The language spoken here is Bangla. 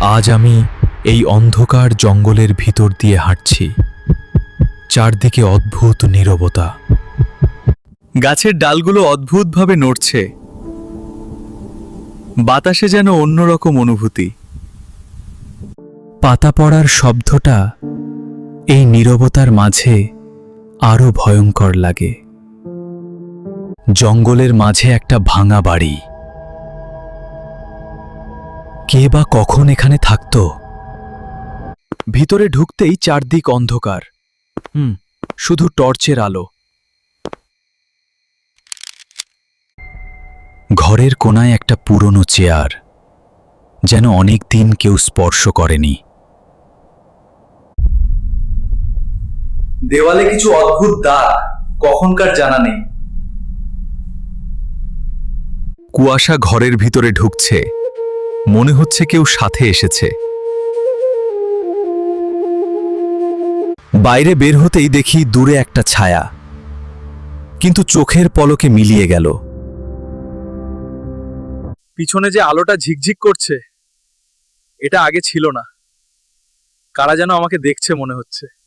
আজ আমি এই অন্ধকার জঙ্গলের ভিতর দিয়ে হাঁটছি। চারদিকে অদ্ভুত নীরবতা। গাছের ডালগুলো অদ্ভুতভাবে নড়ছে। বাতাসে যেন অন্যরকম অনুভূতি। পাতা পড়ার শব্দটা এই নীরবতার মাঝে আরও ভয়ঙ্কর লাগে। জঙ্গলের মাঝে একটা ভাঙা বাড়ি। কে বা কখন এখানে থাকত? ভিতরে ঢুকতেই চারদিক অন্ধকার। হুম শুধু টর্চের আলো। ঘরের কোনায় একটা পুরনো চেয়ার যেন অনেক দিন কেউ স্পর্শ করেনি। দেওয়ালে কিছু অদ্ভুত দাগ কখনকার জানা নেই। কুয়াশা ঘরের ভিতরে ঢুকছে। মনে হচ্ছে কেউ সাথে এসেছে। বাইরে বের হতেই দেখি দূরে একটা ছায়া। কিন্তু চোখের পলকে মিলিয়ে গেল। পিছনে যে আলোটা ঝিকঝিক করছে, এটা আগে ছিল না। কারা যেন আমাকে দেখছে মনে হচ্ছে।